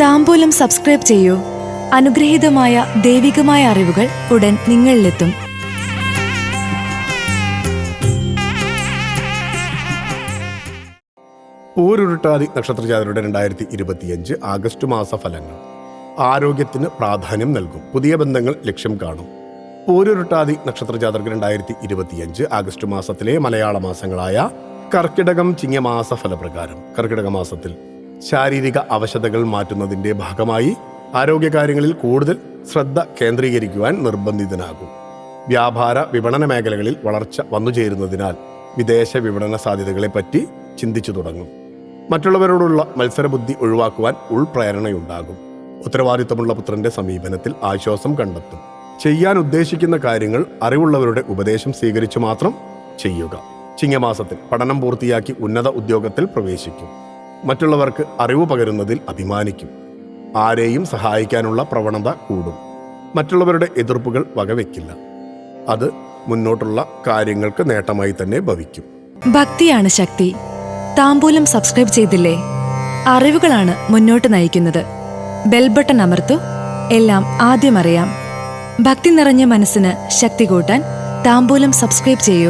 താമ്പൂലം subscribe ചെയ്യൂ. അനുഗ്രഹീതമായ ദൈവികമായ അറിവുകൾ ഉടൻ നിങ്ങളിലെത്തും. പൂരുരുട്ടാതി നക്ഷത്രജാതരുടെ രണ്ടായിരത്തി ഇരുപത്തിയഞ്ച് ആഗസ്റ്റ് മാസ ഫലങ്ങൾ ആരോഗ്യത്തിന് പ്രാധാന്യം നൽകും. പുതിയ ബന്ധങ്ങൾ ലക്ഷ്യം കാണും. പൂരുരുട്ടാതി നക്ഷത്രജാതർക്ക് രണ്ടായിരത്തി ഇരുപത്തിയഞ്ച് ആഗസ്റ്റ് മാസത്തിലെ മലയാള മാസങ്ങളായ കർക്കിടകം ചിങ്ങമാസ ഫലപ്രകാരം. കർക്കിടക മാസത്തിൽ ശാരീരിക അവശതകൾ മാറ്റുന്നതിന്റെ ഭാഗമായി ആരോഗ്യകാര്യങ്ങളിൽ കൂടുതൽ ശ്രദ്ധ കേന്ദ്രീകരിക്കുവാൻ നിർബന്ധിതനാകും. വ്യാപാര വിപണന മേഖലകളിൽ വളർച്ച വന്നുചേരുന്നതിനാൽ വിദേശ വിപണന സാധ്യതകളെപ്പറ്റി ചിന്തിച്ചു തുടങ്ങും. മറ്റുള്ളവരോടുള്ള മത്സരബുദ്ധി ഒഴിവാക്കുവാൻ ഉൾപ്രേരണയുണ്ടാകും. ഉത്തരവാദിത്തമുള്ള പുത്രന്റെ സമീപനത്തിൽ ആശ്വാസം കണ്ടെത്തും. ചെയ്യാൻ ഉദ്ദേശിക്കുന്ന കാര്യങ്ങൾ അറിവുള്ളവരുടെ ഉപദേശം സ്വീകരിച്ചു മാത്രം ചെയ്യുക. ചിങ്ങമാസത്തിൽ പഠനം പൂർത്തിയാക്കി ഉന്നത ഉദ്യോഗത്തിൽ പ്രവേശിക്കും. മറ്റുള്ളവർക്ക് അറിവ് പകരുന്നതിൽ അഭിമാനിക്കും. ആരെയും സഹായിക്കാനുള്ള പ്രവണത കൂടും. മറ്റുള്ളവരുടെ എതിർപ്പുകൾ വകവെക്കില്ല. അത് മുന്നോട്ടുള്ള കാര്യങ്ങൾക്ക് നേട്ടമായി തന്നെ ഭവിക്കും. ഭക്തിയാണ് ശക്തി. താമ്പൂലം സബ്സ്ക്രൈബ് ചെയ്തില്ലേ? അറിവുകളാണ് മുന്നോട്ട് നയിക്കുന്നത്. ബെൽബട്ടൺ അമർത്തു. എല്ലാം ആദ്യം അറിയാം. ഭക്തി നിറഞ്ഞ മനസ്സിന് ശക്തി കൂട്ടാൻ താമ്പൂലം സബ്സ്ക്രൈബ് ചെയ്യൂ.